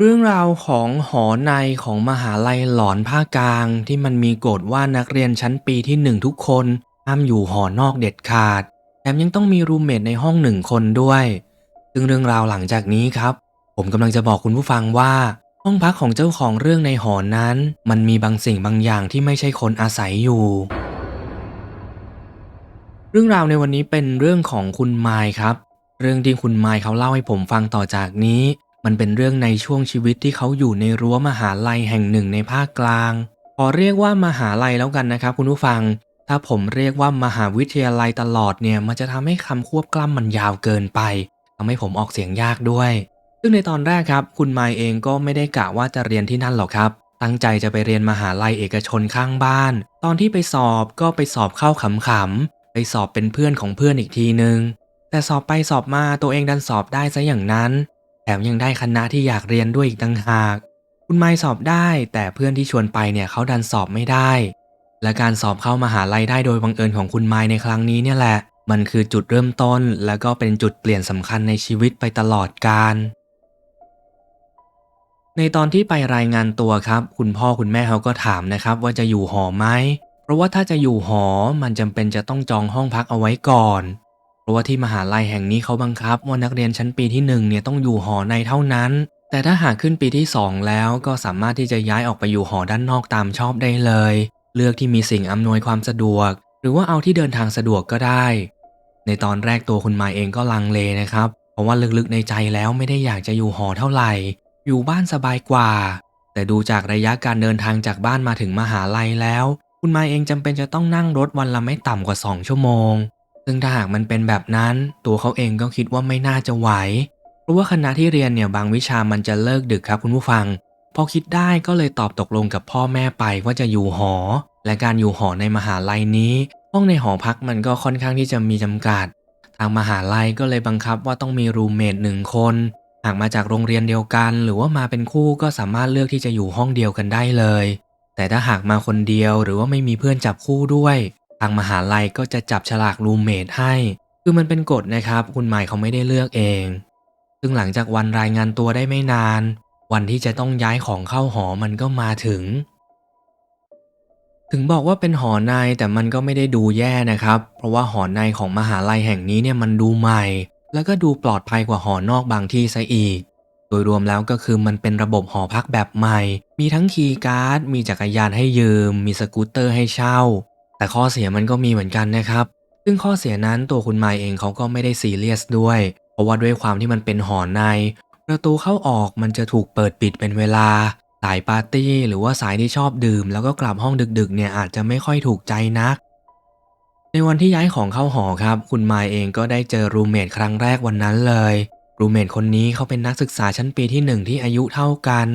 เรื่องราวของหอในของมหาลัยหลอนภาคกลาง ที่มันมีกฎว่านักเรียนชั้นปีที่หนึ่งทุกคนห้ามอยู่หอนอกเด็ดขาดแถมยังต้องมีรูมเมทในห้องหนึ่งคนด้วย ซึ่งเรื่องราวหลังจากนี้ครับ ผมกำลังจะบอกคุณผู้ฟังว่า ห้องพักของเจ้าของเรื่องในหอนั้น มันมีบางสิ่งบางอย่างที่ไม่ใช่คนอาศัยอยู่ เรื่องราวในวันนี้เป็นเรื่องของคุณไมค์ครับ เรื่องที่คุณไมค์เขาเล่าให้ผมฟังต่อจากนี้ มันเป็นเรื่องในช่วงชีวิตที่เขาอยู่ในรั้วมหาลัยแห่งหนึ่งในภาคกลาง ขอเรียกว่ามหาลัยแล้วกันนะครับคุณผู้ฟัง ถ้าผมเรียกว่ามหาวิทยาลัยตลอดเนี่ยมันจะทำให้คำควบกล้ำมันยาวเกินไปทำให้ผมออกเสียงยากด้วย ซึ่งในตอนแรกครับ คุณไมเองก็ไม่ได้กะว่าจะเรียนที่นั่นหรอกครับ ตั้งใจจะไปเรียนมหาลัยเอกชนข้างบ้าน ตอนที่ไปสอบก็ไปสอบเข้าขำๆไปสอบเป็นเพื่อนของเพื่อนอีกทีนึงแต่สอบไปสอบมาตัวเองดันสอบได้ซะอย่างนั้น แถมยังได้คณะที่อยากเรียนด้วยอีกต่างหาก คุณไมค์สอบได้ แต่เพื่อนที่ชวนไปเนี่ยเขาดันสอบไม่ได้ และการสอบเข้ามหาลัยได้โดยบังเอิญของคุณไมค์ในครั้งนี้เนี่ยแหละ มันคือจุดเริ่มต้น และก็เป็นจุดเปลี่ยนสำคัญในชีวิตไปตลอดกาลในตอนที่ไปรายงานตัวครับ คุณพ่อคุณแม่เขาก็ถามนะครับ ว่าจะอยู่หอไหม เพราะว่าถ้าจะอยู่หอมันจำเป็นจะต้องจองห้องพักเอาไว้ก่อน ราะว่าที่มหาลัยแห่งนี้เขาบังคับว่านักเรียนชั้นปีที่หนึ่งเนี่ยต้องอยู่หอในเท่านั้น แต่ถ้าหากขึ้นปีที่สองแล้วก็สามารถที่จะย้ายออกไปอยู่หอด้านนอกตามชอบได้เลย เลือกที่มีสิ่งอำนวยความสะดวก หรือว่าเอาที่เดินทางสะดวกก็ได้ ในตอนแรกตัวคุณมาเองก็ลังเลนะครับ เพราะว่าลึกๆในใจแล้วไม่ได้อยากจะอยู่หอเท่าไหร่ อยู่บ้านสบายกว่า แต่ดูจากระยะการเดินทางจากบ้านมาถึงมหาลัยแล้ว คุณมาเองจำเป็นจะต้องนั่งรถวันละไม่ต่ำกว่า 2 ชั่วโมง ซึ่งถ้าหากมันเป็นแบบนั้น ตัวเขาเองก็คิดว่าไม่น่าจะไหว เพราะว่าคณะที่เรียนเนี่ยบางวิชามันจะเลิกดึกครับคุณผู้ฟัง พอคิดได้ก็เลยตอบตกลงกับพ่อแม่ไปว่าจะอยู่หอ และการอยู่หอในมหาลัยนี้ ห้องในหอพักมันก็ค่อนข้างที่จะมีจำกัด ทางมหาลัยก็เลยบังคับว่าต้องมีรูมเมทหนึ่งคนหากมาจากโรงเรียนเดียวกัน หรือว่ามาเป็นคู่ก็สามารถเลือกที่จะอยู่ห้องเดียวกันได้เลย แต่ถ้าหากมาคนเดียวหรือว่าไม่มีเพื่อนจับคู่ด้วย ทางมหาลัยก็จะจับฉลากรูมเมทให้ คือมันเป็นกฎนะครับ คุณหมายเขาไม่ได้เลือกเอง ซึ่งหลังจากวันรายงานตัวได้ไม่นาน วันที่จะต้องย้ายของเข้าหอมันก็มาถึง ถึงบอกว่าเป็นหอในแต่มันก็ไม่ได้ดูแย่นะครับ เพราะว่าหอในของมหาลัยแห่งนี้เนี่ยมันดูใหม่ แล้วก็ดูปลอดภัยกว่าหอนอกบางที่ซะอีก โดยรวมแล้วก็คือมันเป็นระบบหอพักแบบใหม่ มีทั้งคีย์การ์ด มีจักรยานให้ยืม มีสกูตเตอร์ให้เช่า แต่ข้อเสียมันก็มีเหมือนกันนะครับ ซึ่งข้อเสียนั้นตัวคุณไมเองเขาก็ไม่ได้ซีเรียสด้วย เพราะว่าด้วยความที่มันเป็นหอใน ประตูเข้าออกมันจะถูกเปิดปิดเป็นเวลา สายปาร์ตี้หรือว่าสายที่ชอบดื่ม แล้วก็กลับห้องดึกๆเนี่ยอาจจะไม่ค่อยถูกใจนัก ในวันที่ย้ายของเข้าหอครับ คุณไมเองก็ได้เจอรูเมทครั้งแรกวันนั้นเลย รูเมทคนนี้เขาเป็นนักศึกษาชั้นปีที่หนึ่งที่อายุเท่ากัน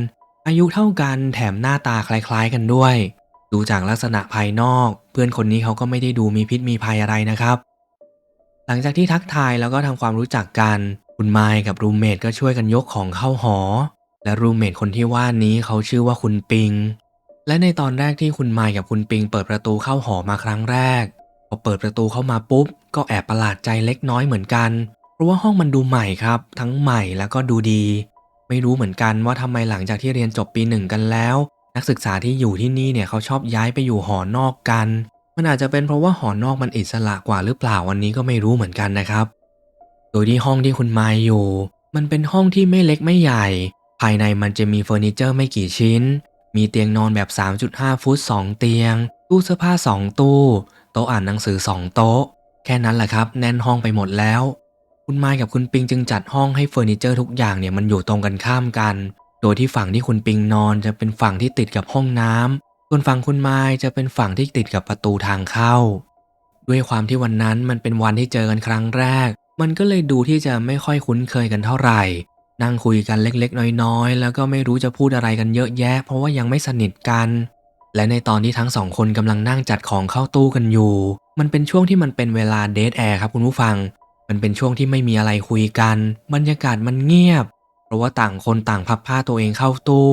อายุเท่ากันแถมหน้าตาคล้ายๆกันด้วย ดูจากลักษณะภายนอก เพื่อนคนนี้เขาก็ไม่ได้ดูมีพิษมีภัยอะไรนะครับ หลังจากที่ทักทายแล้วก็ทำความรู้จักกัน คุณไมค์กับรูเมทก็ช่วยกันยกของเข้าหอ และรูเมทคนที่ว่านี้เขาชื่อว่าคุณปิง และในตอนแรกที่คุณไมค์กับคุณปิง เปิดประตูเข้าหอมาครั้งแรกพอเปิดประตูเข้ามาปุ๊บ ก็แอบประหลาดใจเล็กน้อยเหมือนกัน เพราะว่าห้องมันดูใหม่ครับ ทั้งใหม่แล้วก็ดูดี ไม่รู้เหมือนกันว่าทำไมหลังจากที่เรียนจบปีหนึ่งกันแล้ว นักศึกษาที่อยู่ที่นี่เนี่ยเขาชอบย้ายไปอยู่หอนอกกัน มันอาจจะเป็นเพราะว่าหอนอกมันอิสระกว่าหรือเปล่าวันนี้ก็ไม่รู้เหมือนกันนะครับ โดยที่ห้องที่คุณไมค์อยู่ มันเป็นห้องที่ไม่เล็กไม่ใหญ่ ภายในมันจะมีเฟอร์นิเจอร์ไม่กี่ชิ้น มีเตียงนอนแบบ 3.5 ฟุต 2 เตียง ตู้เสื้อผ้า 2 ตู้ โต๊ะอ่านหนังสือ 2 โต๊ะ แค่นั้นแหละครับ แน่นห้องไปหมดแล้ว คุณไมค์กับคุณปิงจึงจัดห้องให้เฟอร์นิเจอร์ทุกอย่างเนี่ยมันอยู่ตรงกันข้ามกัน โดยที่ฝั่งที่คุณปิงนอนจะเป็นฝั่งที่ติดกับห้องน้ำส่วนฝั่งคุณไมค์จะเป็นฝั่งที่ติดกับประตูทางเข้า ด้วยความที่วันนั้นมันเป็นวันที่เจอกันครั้งแรก มันก็เลยดูที่จะไม่ค่อยคุ้นเคยกันเท่าไหร่ นั่งคุยกันเล็กๆ น้อยๆ แล้วก็ไม่รู้จะพูดอะไรกันเยอะแยะ เพราะว่ายังไม่สนิทกัน และในตอนที่ทั้งสองคนกำลังนั่งจัดของเข้าตู้กันอยู่ มันเป็นช่วงที่มันเป็นเวลาเดทแอร์ครับคุณผู้ฟัง มันเป็นช่วงที่ไม่มีอะไรคุยกัน บรรยากาศมันเงียบ ราะว่าต่างคนต่างพับผ้าตัวเองเข้าตู้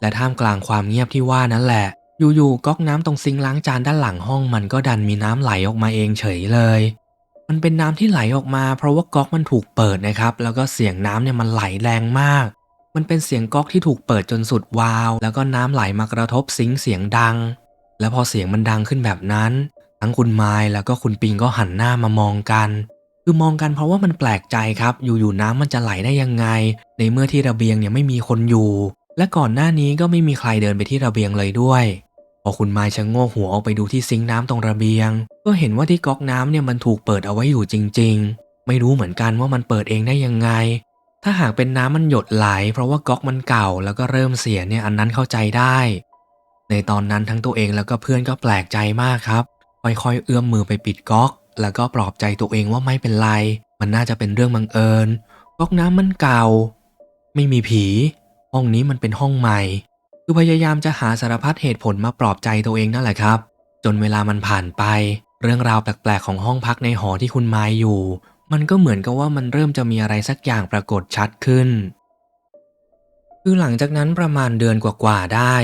และท่ามกลางความเงียบที่ว่านั่นแหละ อยู่ๆก๊อกน้ำตรงซิงล้างจานด้านหลังห้องมันก็ดันมีน้ำไหลออกมาเองเฉยเลย มันเป็นน้ำที่ไหลออกมา เพราะว่าก๊อกมันถูกเปิดนะครับ แล้วก็เสียงน้ำเนี่ยมันไหลแรงมาก มันเป็นเสียงก๊อกที่ถูกเปิดจนสุดวาล์วแล้วก็น้ำไหลมากระทบซิงเสียงดัง แล้วพอเสียงมันดังขึ้นแบบนั้น ทั้งคุณไม้แล้วก็คุณปิงก็หันหน้ามามองกัน คือมองกันเพราะว่ามันแปลกใจครับ อยู่ๆน้ำมันจะไหลได้ยังไง ในเมื่อที่ระเบียงเนี่ยไม่มีคนอยู่ และก่อนหน้านี้ก็ไม่มีใครเดินไปที่ระเบียงเลยด้วย พอคุณไม้ชะโงกหัวออกไปดูที่ซิงค์น้ำตรงระเบียง ก็เห็นว่าที่ก๊อกน้ำเนี่ยมันถูกเปิดเอาไว้อยู่จริง ๆ ไม่รู้เหมือนกันว่ามันเปิดเองได้ยังไง ถ้าหากเป็นน้ำมันหยดไหล เพราะว่าก๊อกมันเก่าแล้วก็เริ่มเสียเนี่ยอันนั้นเข้าใจได้ ในตอนนั้นทั้งตัวเองแล้วก็เพื่อนก็แปลกใจมากครับ ค่อยๆ เอื้อมมือไปปิดก๊อก แล้วก็ปลอบใจตัวเองว่าไม่เป็นไร มันน่าจะเป็นเรื่องบังเอิญก๊อกน้ำมันเก่า ไม่มีผี ห้องนี้มันเป็นห้องใหม่ คือพยายามจะหาสารพัดเหตุผลมาปลอบใจตัวเองนั่นแหละครับ จนเวลามันผ่านไป เรื่องราวแปลกๆของห้องพักในหอที่คุณไม้อยู่ มันก็เหมือนกับว่ามันเริ่มจะมีอะไรสักอย่างปรากฏชัดขึ้น คือหลังจากนั้นประมาณเดือนกว่าๆได้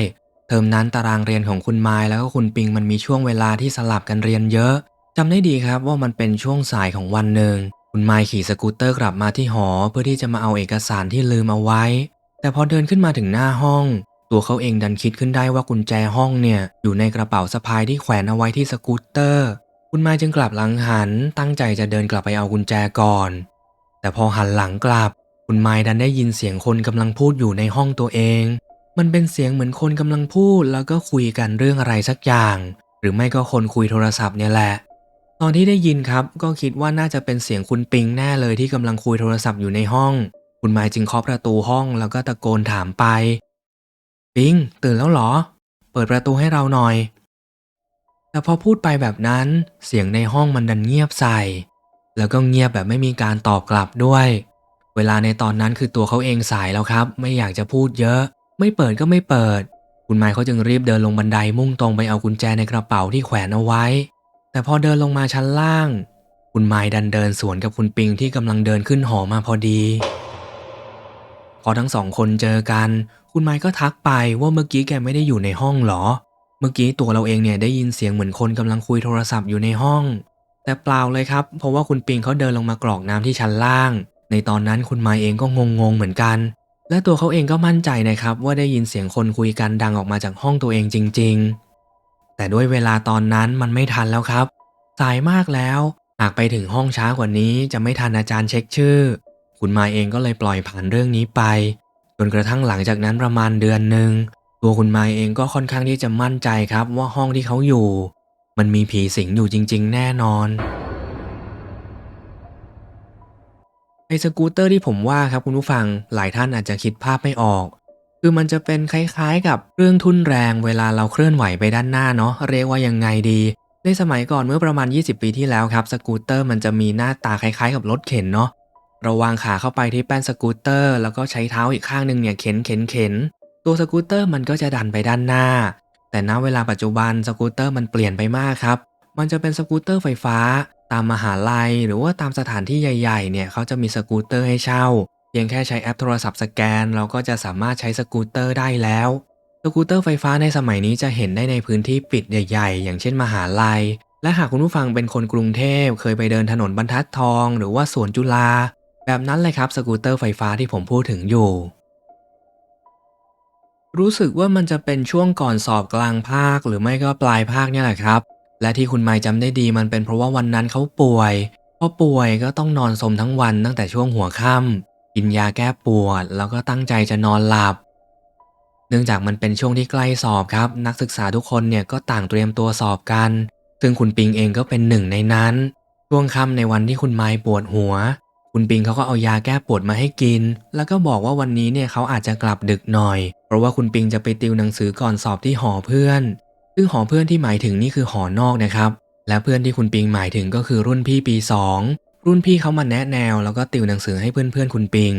เทอมนั้นตารางเรียนของคุณไม้แล้วก็คุณปิงมันมีช่วงเวลาที่สลับกันเรียนเยอะ จำได้ดีครับว่ามันเป็นช่วงสายของวันหนึ่ง คุณไม้ขี่สกูตเตอร์กลับมาที่หอเพื่อที่จะมาเอาเอกสารที่ลืมเอาไว้ แต่พอเดินขึ้นมาถึงหน้าห้อง ตัวเขาเองดันคิดขึ้นได้ว่ากุญแจห้องเนี่ย อยู่ในกระเป๋าสะพายที่แขวนเอาไว้ที่สกูตเตอร์ คุณไม้จึงกลับหลังหัน ตั้งใจจะเดินกลับไปเอากุญแจก่อน แต่พอหันหลังกลับ คุณไม้ดันได้ยินเสียงคนกำลังพูดอยู่ในห้องตัวเอง มันเป็นเสียงเหมือนคนกำลังพูดแล้วก็คุยกันเรื่องอะไรสักอย่าง หรือไม่ก็คนคุยโทรศัพท์เนี่ยแหละ ตอนที่ได้ยินครับก็คิดว่าน่าจะเป็นเสียงคุณปิงแน่เลยที่กำลังคุยโทรศัพท์อยู่ในห้อง คุณไม้จึงเคาะประตูห้องแล้วก็ตะโกนถามไป ปิง ตื่นแล้วเหรอ เปิดประตูให้เราหน่อย แต่พอพูดไปแบบนั้น เสียงในห้องมันดันเงียบใส่ แล้วก็เงียบแบบไม่มีการตอบกลับด้วย เวลาในตอนนั้นคือตัวเขาเองสายแล้วครับ ไม่อยากจะพูดเยอะ ไม่เปิดก็ไม่เปิด คุณไม้เขาจึงรีบเดินลงบันไดมุ่งตรงไปเอากุญแจในกระเป๋าที่แขวนเอาไว้ แต่พอเดินลงมาชั้นล่าง คุณไม้ดันเดินสวนกับคุณปิงที่กำลังเดินขึ้นหอมาพอดี พอทั้งสองคนเจอกัน คุณไม้ก็ทักไปว่าเมื่อกี้แกไม่ได้อยู่ในห้องหรอ เมื่อกี้ตัวเราเองเนี่ยได้ยินเสียงเหมือนคนกำลังคุยโทรศัพท์อยู่ในห้อง แต่เปล่าเลยครับ เพราะว่าคุณปิงเขาเดินลงมากรอกน้ำที่ชั้นล่าง ในตอนนั้นคุณไม้เองก็งงๆเหมือนกัน และตัวเขาเองก็มั่นใจนะครับว่าได้ยินเสียงคนคุยกันดังออกมาจากห้องตัวเองจริง ๆ แต่ด้วยเวลาตอนนั้นมันไม่ทันแล้วครับ สายมากแล้ว หากไปถึงห้องช้ากว่านี้จะไม่ทันอาจารย์เช็คชื่อ คุณมาเองก็เลยปล่อยผ่านเรื่องนี้ไป จนกระทั่งหลังจากนั้นประมาณเดือนหนึ่งตัวคุณมาเองก็ค่อนข้างที่จะมั่นใจครับว่าห้องที่เขาอยู่ มันมีผีสิงอยู่จริง ๆ แน่นอนไอ้สกูตเตอร์ที่ผมว่าครับคุณผู้ฟังหลายท่านอาจจะคิดภาพไม่ออก คือมันจะเป็นคล้ายๆ กับเครื่องทุ่นแรงเวลาเราเคลื่อนไหวไปด้านหน้าเนาะเรียกว่ายังไงดี ในสมัยก่อนเมื่อประมาณ 20 ปีที่แล้วครับสกูตเตอร์มันจะมีหน้าตาคล้ายๆ กับรถเข็นเนาะเราวางขาเข้าไปที่แป้นสกูตเตอร์ แล้วก็ใช้เท้าอีกข้างหนึ่งเนี่ยเข็นเข็นเข็นตัวสกูตเตอร์มันก็จะดันไปด้านหน้า แต่ณเวลาปัจจุบันสกูตเตอร์มันเปลี่ยนไปมากครับมันจะเป็นสกูตเตอร์ไฟฟ้า ตามมหาลัย หรือว่าตามสถานที่ใหญ่ๆเนี่ยเขาจะมีสกูตเตอร์ให้เช่า พียงแค่ใช้แอปโทรศัพท์สแกน เราก็จะสามารถใช้สกูตเตอร์ได้แล้ว สกูตเตอร์ไฟฟ้าในสมัยนี้จะเห็นได้ในพื้นที่ปิดใหญ่ ๆ อย่างเช่นมหาลัย และหากคุณผู้ฟังเป็นคนกรุงเทพ เคยไปเดินถนนบรรทัดทอง หรือว่าสวนจุฬาแบบนั้นเลยครับสกูตเตอร์ไฟฟ้าที่ผมพูดถึงอยู่ รู้สึกว่ามันจะเป็นช่วงก่อนสอบกลางภาค หรือไม่ก็ปลายภาคเนี่ยแหละครับ และที่คุณไมค์จำได้ดีมันเป็นเพราะว่าวันนั้นเขาป่วยพอป่วยก็ต้องนอนสมทั้งวันตั้งแต่ช่วงหัวค่ำ กินยาแก้ปวด แล้วก็ตั้งใจจะนอนหลับ เนื่องจากมันเป็นช่วงที่ใกล้สอบครับ นักศึกษาทุกคนเนี่ยก็ต่างเตรียมตัวสอบกัน ซึ่งคุณปิงเองก็เป็นหนึ่งในนั้น ช่วงค่ำในวันที่คุณไมค์ปวดหัว คุณปิงเขาก็เอายาแก้ปวดมาให้กิน แล้วก็บอกว่าวันนี้เนี่ยเขาอาจจะกลับดึกหน่อย เพราะว่าคุณปิงจะไปติวหนังสือก่อนสอบที่หอเพื่อน ซึ่งหอเพื่อนที่หมายถึงนี่คือหอนอกนะครับ และเพื่อนที่คุณปิงหมายถึงก็คือรุ่นพี่ปี2 รุ่นพี่เขามาแนะแนวแล้วก็ติวหนังสือให้เพื่อนๆคุณปิง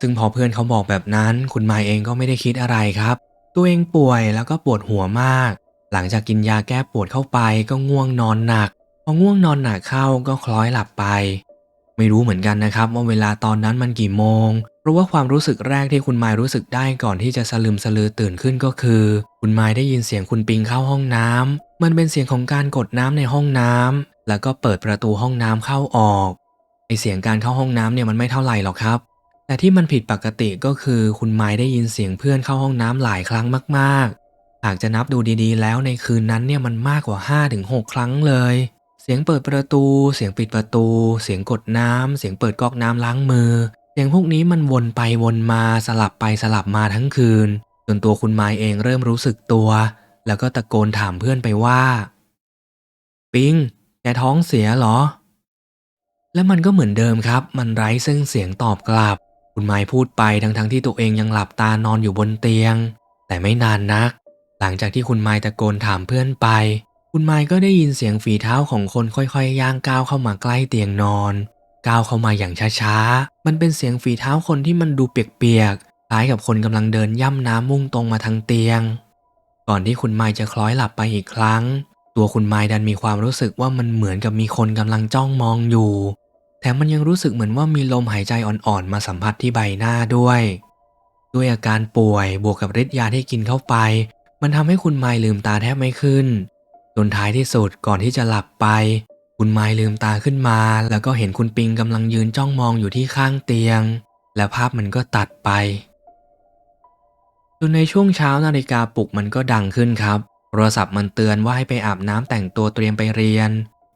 ซึ่งพอเพื่อนเขาบอกแบบนั้น คุณมายเองก็ไม่ได้คิดอะไรครับ ตัวเองป่วยแล้วก็ปวดหัวมาก หลังจากกินยาแก้ปวดเข้าไปก็ง่วงนอนหนัก พอง่วงนอนหนักเข้าก็คล้อยหลับไป ไม่รู้เหมือนกันนะครับว่าเวลาตอนนั้นมันกี่โมง เพราะว่าความรู้สึกแรกที่คุณไมายรู้สึกได้ก่อนที่จะสลืมสลือตื่นขึ้นก็คือ คุณไมายได้ยินเสียงคุณปิงเข้าห้องน้ำมันเป็นเสียงของการกดน้ำในห้องน้ำแล้วก็เปิดประตูห้องน้ำเข้าออก ไอเสียงการเข้าห้องน้ำเนี่ยมันไม่เท่าไหร่หรอกครับ แต่ที่มันผิดปกติก็คือคุณไม้ได้ยินเสียงเพื่อนเข้าห้องน้ำหลายครั้งมากๆ หากจะนับดูดีๆ แล้วในคืนนั้นเนี่ยมันมากกว่า5-6 ครั้งเลย เสียงเปิดประตู เสียงปิดประตู เสียงกดน้ำเสียงเปิดก๊อกน้ำล้างมือ เสียงพวกนี้มันวนไปวนมาสลับไปสลับมาทั้งคืน จนตัวคุณไม้เองเริ่มรู้สึกตัว แล้วก็ตะโกนถามเพื่อนไปว่า ปิงแกท้องเสียเหรอ และมันก็เหมือนเดิมครับ มันไร้ซึ่งเสียงตอบกลับ คุณไม้พูดไปทั้งๆทที่ตัวเองยังหลับตานอนอยู่บนเตียง แต่ไม่นานนัก หลังจากที่คุณไม้ตะโกนถามเพื่อนไป คุณไม้ก็ได้ยินเสียงฝีเท้าของคนค่อยๆย่างก้าวเข้ามาใกล้เตียงนอน ก้าวเข้ามาอย่างช้าๆ มันเป็นเสียงฝีเท้าคนที่มันดูเปียกๆ คล้ายกับคนกำลังเดินย่ำน้ำมุ่งตรงมาทางเตียง ก่อนที่คุณไม้จะคล้อยหลับไปอีกครั้ง ตัวคุณไม้ดันมีความรู้สึกว่ามันเหมือนกับมีคนกำลังจ้องมองอยู่ แถมมันยังรู้สึกเหมือนว่ามีลมหายใจอ่อนๆ มาสัมผัสที่ใบหน้าด้วย ด้วยอาการป่วยบวกกับฤทธิ์ยาที่กินเข้าไป มันทำให้คุณไม้ลืมตาแทบไม่ขึ้น จนท้ายที่สุดก่อนที่จะหลับไป คุณไม้ลืมตาขึ้นมา แล้วก็เห็นคุณปิงกำลังยืนจ้องมองอยู่ที่ข้างเตียง แล้วภาพมันก็ตัดไปจนในช่วงเช้านาฬิกาปลุกมันก็ดังขึ้นครับ โทรศัพท์มันเตือนว่าให้ไปอาบน้ำแต่งตัวเตรียมไปเรียน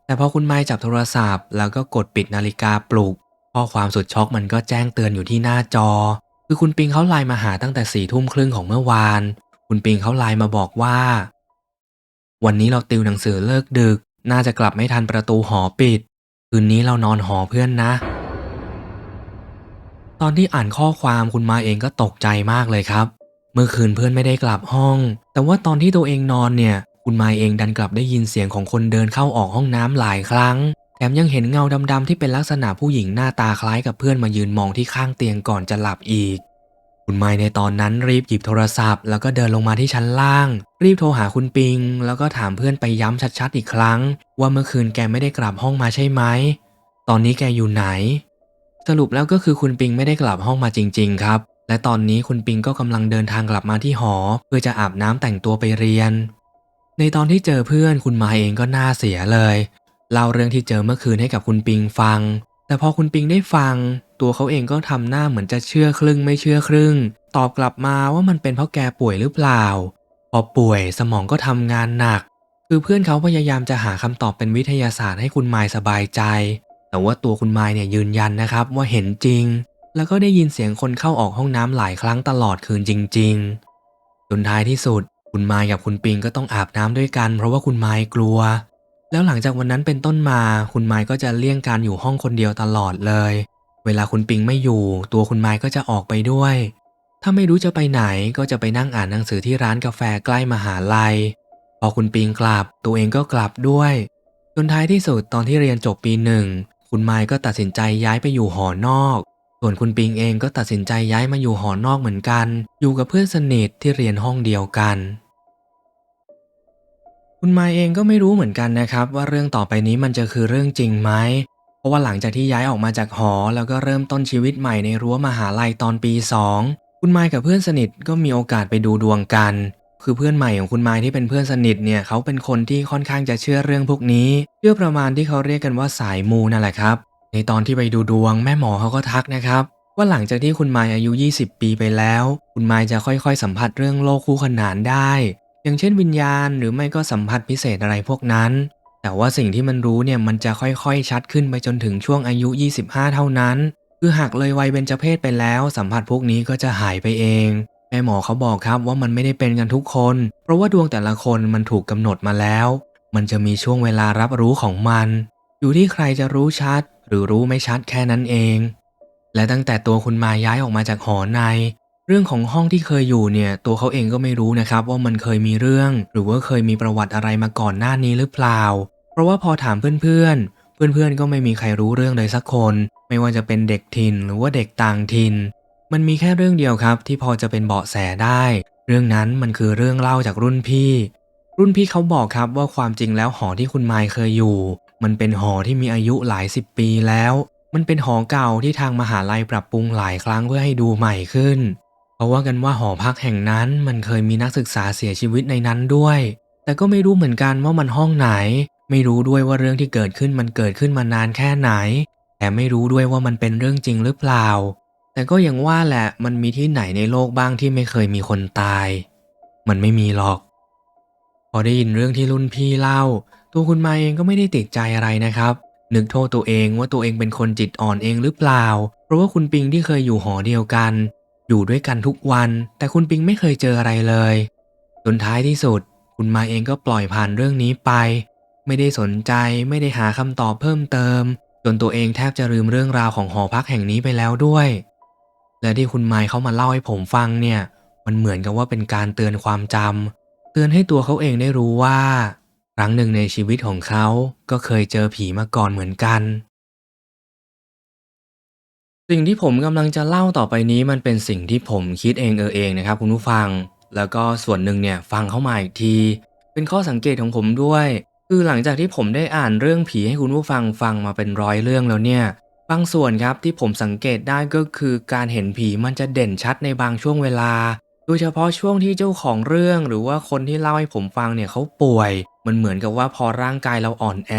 แต่พอคุณไม้จับโทรศัพท์ แล้วก็กดปิดนาฬิกาปลุก ข้อความสุดช็อกมันก็แจ้งเตือนอยู่ที่หน้าจอ คือคุณปิงเขาไลน์มาหาตั้งแต่สี่ทุ่มครึ่งของเมื่อวาน คุณปิงเขาไลน์มาบอกว่า วันนี้เราติวหนังสือเลิกดึก น่าจะกลับไม่ทันประตูหอปิด คืนนี้เรานอนหอเพื่อนนะ ตอนที่อ่านข้อความคุณมาเองก็ตกใจมากเลยครับ เมื่อคืนเพื่อนไม่ได้กลับห้อง แต่ว่าตอนที่ตัวเองนอนเนี่ย คุณมายเองดันกลับได้ยินเสียงของคนเดินเข้าออกห้องน้ำหลายครั้ง แถมยังเห็นเงาดำๆที่เป็นลักษณะผู้หญิงหน้าตาคล้ายกับเพื่อนมายืนมองที่ข้างเตียงก่อนจะหลับอีก คุณไมค์ในตอนนั้นรีบหยิบโทรศัพท์ แล้วก็เดินลงมาที่ชั้นล่าง รีบโทรหาคุณปิง แล้วก็ถามเพื่อนไปย้ำชัดๆอีกครั้ง ว่าเมื่อคืนแกไม่ได้กลับห้องมาใช่ไหม ตอนนี้แกอยู่ไหน สรุปแล้วก็คือคุณปิงไม่ได้กลับห้องมาจริง ๆ ครับ และตอนนี้คุณปิงก็กำลังเดินทางกลับมาที่หอ เพื่อจะอาบน้ำแต่งตัวไปเรียน ในตอนที่เจอเพื่อนคุณมาเองก็น่าเสียเลยเล่าเรื่องที่เจอเมื่อคืนให้กับคุณปิงฟัง แต่พอคุณปิงได้ฟัง ตัวเขาเองก็ทำหน้าเหมือนจะเชื่อครึ่งไม่เชื่อครึ่ง ตอบกลับมาว่ามันเป็นเพราะแกป่วยหรือเปล่า พอป่วยสมองก็ทำงานหนัก คือเพื่อนเขาพยายามจะหาคำตอบเป็นวิทยาศาสตร์ให้คุณมายสบายใจ แต่ว่าตัวคุณมายเนี่ยยืนยันนะครับว่าเห็นจริง แล้วก็ได้ยินเสียงคนเข้าออกห้องน้ำหลายครั้งตลอดคืนจริง ๆ จนท้ายที่สุด คุณไมายกับคุณปิงก็ต้องอาบน้ำด้วยกัน เพราะว่าคุณไมายกลัว แล้วหลังจากวันนั้นเป็นต้นมา คุณไมายก็จะเลี่ยงการอยู่ห้องคนเดียวตลอดเลย เวลาคุณปิงไม่อยู่ ตัวคุณไมายก็จะออกไปด้วย ถ้าไม่รู้จะไปไหนก็จะไปนั่งอ่านหนังสือที่ร้านกาแฟใกล้มหาลัย พอคุณปิงกลับ ตัวเองก็กลับด้วยจนท้ายที่สุดตอนที่เรียนจบปีหนึ่งคุณไมค์ก็ตัดสินใจย้ายไปอยู่หอนอก ส่วนคุณปิงเองก็ตัดสินใจย้ายมาอยู่หอนอกเหมือนกัน อยู่กับเพื่อนสนิทที่เรียนห้องเดียวกัน คุณไมค์เองก็ไม่รู้เหมือนกันนะครับ ว่าเรื่องต่อไปนี้มันจะคือเรื่องจริงไหม เพราะว่าหลังจากที่ย้ายออกมาจากหอ แล้วก็เริ่มต้นชีวิตใหม่ในรั้วมหาลัยตอนปี 2 คุณไมค์กับเพื่อนสนิทก็มีโอกาสไปดูดวงกัน คือเพื่อนใหม่ของคุณไมค์ที่เป็นเพื่อนสนิทเนี่ยเขาเป็นคนที่ค่อนข้างจะเชื่อเรื่องพวกนี้เชื่อประมาณที่เขาเรียกกันว่าสายมูนั่นแหละครับ ในตอนที่ไปดูดวงแม่หมอเขาก็ทักนะครับว่าหลังจากที่คุณไมค์อายุ 20 ปีไปแล้ว คุณไมค์จะค่อยๆ สัมผัสเรื่องโลกคู่ขนานได้ อย่างเช่นวิญญาณหรือไม่ก็สัมผัสพิเศษอะไรพวกนั้น แต่ว่าสิ่งที่มันรู้เนี่ยมันจะค่อยๆ ชัดขึ้นไปจนถึงช่วงอายุ 25 เท่านั้น คือหากเลยวัยเบญจเพศไปแล้ว สัมผัสพวกนี้ก็จะหายไปเอง แม่หมอเขาบอกครับว่ามันไม่ได้เป็นกันทุกคน เพราะว่าดวงแต่ละคนมันถูกกำหนดมาแล้ว มันจะมีช่วงเวลารับรู้ของมัน อยู่ที่ใครจะรู้ชัด หรือรู้ไม่ชัดแค่นั้นเอง และตั้งแต่ตัวคุณมาย้ายออกมาจากหอใน เรื่องของห้องที่เคยอยู่เนี่ย ตัวเขาเองก็ไม่รู้นะครับว่ามันเคยมีเรื่อง หรือว่าเคยมีประวัติอะไรมาก่อนหน้านี้หรือเปล่า เพราะว่าพอถามเพื่อนๆ เพื่อนๆก็ไม่มีใครรู้เรื่องเลยสักคน ไม่ว่าจะเป็นเด็กถิ่นหรือว่าเด็กต่างถิ่นมันมีแค่เรื่องเดียวครับ ที่พอจะเป็นเบาะแสได้ เรื่องนั้นมันคือเรื่องเล่าจากรุ่นพี่ รุ่นพี่เขาบอกครับว่าความจริงแล้วหอที่คุณไมค์เคยอยู่ มันเป็นหอที่มีอายุหลายสิบปีแล้ว มันเป็นหอเก่าที่ทางมหาลัยปรับปรุงหลายครั้งเพื่อให้ดูใหม่ขึ้น เพราะว่ากันว่าหอพักแห่งนั้นมันเคยมีนักศึกษาเสียชีวิตในนั้นด้วย แต่ก็ไม่รู้เหมือนกันว่ามันห้องไหน ไม่รู้ด้วยว่าเรื่องที่เกิดขึ้นมันเกิดขึ้นมานานแค่ไหน แต่ไม่รู้ด้วยว่ามันเป็นเรื่องจริงหรือเปล่า แต่ก็ยังว่าแหละมันมีที่ไหนในโลกบ้างที่ไม่เคยมีคนตาย มันไม่มีหรอก พอได้ยินเรื่องที่รุ่นพี่เล่า ตัวคุณมาเองก็ไม่ได้ติดใจอะไรนะครับนึกโทษตัวเองว่าตัวเองเป็นคนจิตอ่อนเองหรือเปล่า เพราะว่าคุณปิงที่เคยอยู่หอเดียวกัน อยู่ด้วยกันทุกวัน แต่คุณปิงไม่เคยเจออะไรเลยจนท้ายที่สุด คุณมาเองก็ปล่อยผ่านเรื่องนี้ไป ไม่ได้สนใจไม่ได้หาคำตอบเพิ่มเติม จนตัวเองแทบจะลืมเรื่องราวของหอพักแห่งนี้ไปแล้วด้วย และที่คุณไมค์เขามาเล่าให้ผมฟังเนี่ย มันเหมือนกับว่าเป็นการเตือนความจำเตือนให้ตัวเขาเองได้รู้ว่า ครั้งหนึ่งในชีวิตของเขาก็เคยเจอผีมาก่อนเหมือนกัน สิ่งที่ผมกำลังจะเล่าต่อไปนี้มันเป็นสิ่งที่ผมคิดเองเออเองนะครับคุณผู้ฟัง แล้วก็ส่วนหนึ่งเนี่ยฟังเข้ามาอีกที เป็นข้อสังเกตของผมด้วย คือหลังจากที่ผมได้อ่านเรื่องผีให้คุณผู้ฟังฟังมาเป็นร้อยเรื่องแล้วเนี่ย บางส่วนครับที่ผมสังเกตได้ก็คือการเห็นผีมันจะเด่นชัดในบางช่วงเวลา โดยเฉพาะช่วงที่เจ้าของเรื่องหรือว่าคนที่เล่าให้ผมฟังเนี่ยเขาป่วย มันเหมือนกับว่าพอร่างกายเราอ่อนแอ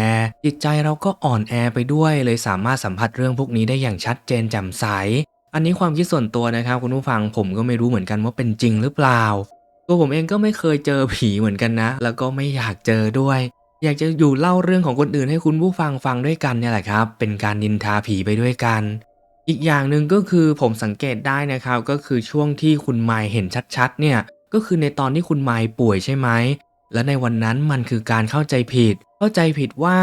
จิตใจเราก็อ่อนแอไปด้วย เลยสามารถสัมผัสเรื่องพวกนี้ได้อย่างชัดเจนแจ่มใส อันนี้ความคิดส่วนตัวนะครับคุณผู้ฟังผมก็ไม่รู้เหมือนกันว่าเป็นจริงหรือเปล่า ตัวผมเองก็ไม่เคยเจอผีเหมือนกันนะ แล้วก็ไม่อยากเจอด้วย อยากจะอยู่เล่าเรื่องของคนอื่นให้คุณผู้ฟังฟังด้วยกันเนี่ยแหละครับ เป็นการนินทาผีไปด้วยกัน อีกอย่างหนึ่งก็คือผมสังเกตได้นะครับก็คือช่วงที่คุณไมเห็นชัดๆ เนี่ยก็คือในตอนที่คุณไมป่วยใช่ไหมและในวันนั้นมันคือการเข้าใจผิด เข้าใจผิดว่า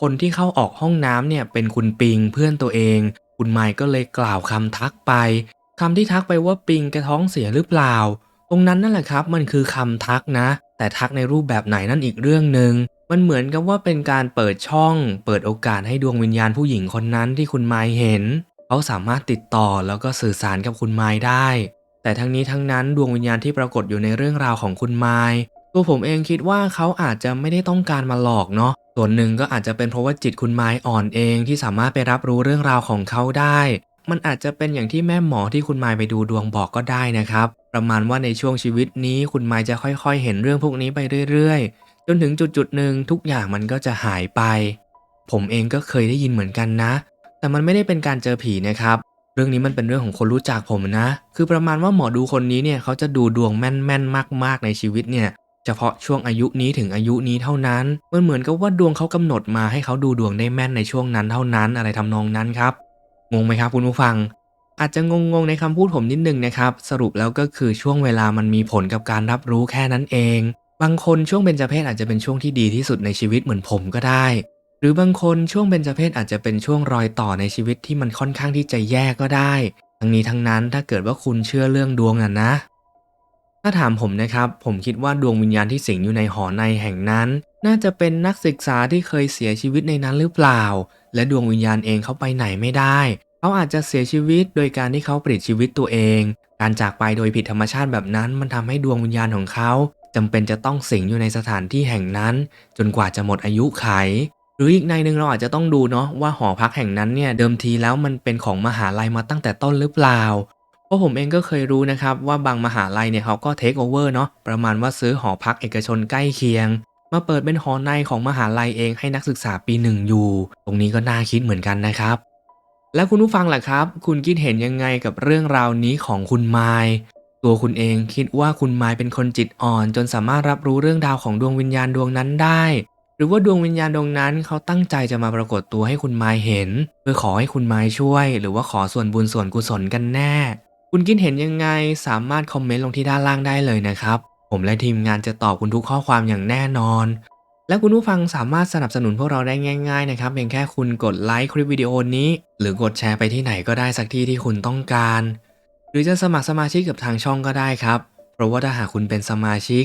คนที่เข้าออกห้องน้ำเนี่ยเป็นคุณปิงเพื่อนตัวเอง คุณไมก็เลยกล่าวคำทักไปคำที่ทักไปว่าปิงแกท้องเสียหรือเปล่า ตรงนั้นนั่นแหละครับมันคือคำทักนะ แต่ทักในรูปแบบไหนนั่นอีกเรื่องหนึ่งมันเหมือนกับว่าเป็นการเปิดช่อง เปิดโอกาสให้ดวงวิญญาณผู้หญิงคนนั้นที่คุณไมเห็น เขาสามารถติดต่อแล้วก็สื่อสารกับคุณไมค์ได้ แต่ทั้งนี้ทั้งนั้นดวงวิญญาณที่ปรากฏอยู่ในเรื่องราวของคุณไมค์ตัวผมเองคิดว่าเขาอาจจะไม่ได้ต้องการมาหลอกเนาะส่วนหนึ่งก็อาจจะเป็นเพราะว่าจิตคุณไม้อ่อนเองที่สามารถไปรับรู้เรื่องราวของเขาได้ มันอาจจะเป็นอย่างที่แม่หมอที่คุณไม้ไปดูดวงบอกก็ได้นะครับ ประมาณว่าในช่วงชีวิตนี้คุณไม้จะค่อยๆ เห็นเรื่องพวกนี้ไปเรื่อยๆ จนถึงจุดๆหนึ่งทุกอย่างมันก็จะหายไป ผมเองก็เคยได้ยินเหมือนกันนะ แต่มันไม่ได้เป็นการเจอผีนะครับ เรื่องนี้มันเป็นเรื่องของคนรู้จักผมนะ คือประมาณว่าหมอดูคนนี้เนี่ยเขาจะดูดวงแม่นๆมาก ๆในชีวิตเนี่ยเฉพาะช่วงอายุนี้ถึงอายุนี้เท่านั้น มันเหมือนกับว่าดวงเขากำหนดมาให้เขาดูดวงได้แม่นในช่วงนั้นเท่านั้นอะไรทำนองนั้นครับ งงไหมครับคุณผู้ฟัง อาจจะงงๆในคำพูดผมนิดนึงนะครับ สรุปแล้วก็คือช่วงเวลามันมีผลกับการรับรู้แค่นั้นเอง บางคนช่วงเบญจเพศอาจจะเป็นช่วงที่ดีที่สุดในชีวิตเหมือนผมก็ได้ รือบางคนช่วงเบญจเพศอาจจะเป็นช่วงรอยต่อในชีวิตที่มันค่อนข้างที่จะแย่ก็ได้ ทั้งนี้ทั้งนั้นถ้าเกิดว่าคุณเชื่อเรื่องดวงอะนะ ถ้าถามผมนะครับ ผมคิดว่าดวงวิญญาณที่สิงอยู่ในหอในแห่งนั้น น่าจะเป็นนักศึกษาที่เคยเสียชีวิตในนั้นหรือเปล่า และดวงวิญญาณเองเขาไปไหนไม่ได้ เขาอาจจะเสียชีวิตโดยการที่เขาปลิดชีวิตตัวเอง การจากไปโดยผิดธรรมชาติแบบนั้น มันทำให้ดวงวิญญาณของเขาจำเป็นจะต้องสิงอยู่ในสถานที่แห่งนั้น จนกว่าจะหมดอายุไข หรืออีกในหนึ่งเราอาจจะต้องดูเนาะว่าหอพักแห่งนั้นเนี่ยเดิมทีแล้วมันเป็นของมหาลัยมาตั้งแต่ต้นหรือเปล่า เพราะผมเองก็เคยรู้นะครับว่าบางมหาลัยเนี่ยเขาก็เทคโอเวอร์เนาะประมาณว่าซื้อหอพักเอกชนใกล้เคียง มาเปิดเป็นหอในของมหาลัยเองให้นักศึกษาปีหนึ่งอยู่ ตรงนี้ก็น่าคิดเหมือนกันนะครับ แล้วคุณผู้ฟังล่ะครับ คุณคิดเห็นยังไงกับเรื่องราวนี้ของคุณไมล์ตัวคุณเองคิดว่าคุณไมล์เป็นคนจิตอ่อน จนสามารถรับรู้เรื่องราวของดวงวิญญาณดวงนั้นได้ หรือว่าดวงวิญญาณดวงนั้นเขาตั้งใจจะมาปรากฏตัวให้คุณไมล์เห็น เพื่อขอให้คุณไมล์ช่วย หรือว่าขอส่วนบุญส่วนกุศลกันแน่ คุณคิดเห็นยังไงสามารถคอมเมนต์ลงที่ด้านล่างได้เลยนะครับ ผมและทีมงานจะตอบคุณทุกข้อความอย่างแน่นอน และคุณผู้ฟังสามารถสนับสนุนพวกเราได้ง่าย ๆ นะครับเพียงแค่คุณกดไลค์คลิปวิดีโอนี้ หรือกดแชร์ไปที่ไหนก็ได้สักที่ที่คุณต้องการ หรือจะสมัครสมาชิกกับทางช่องก็ได้ครับ เพราะว่าถ้าหากคุณเป็นสมาชิก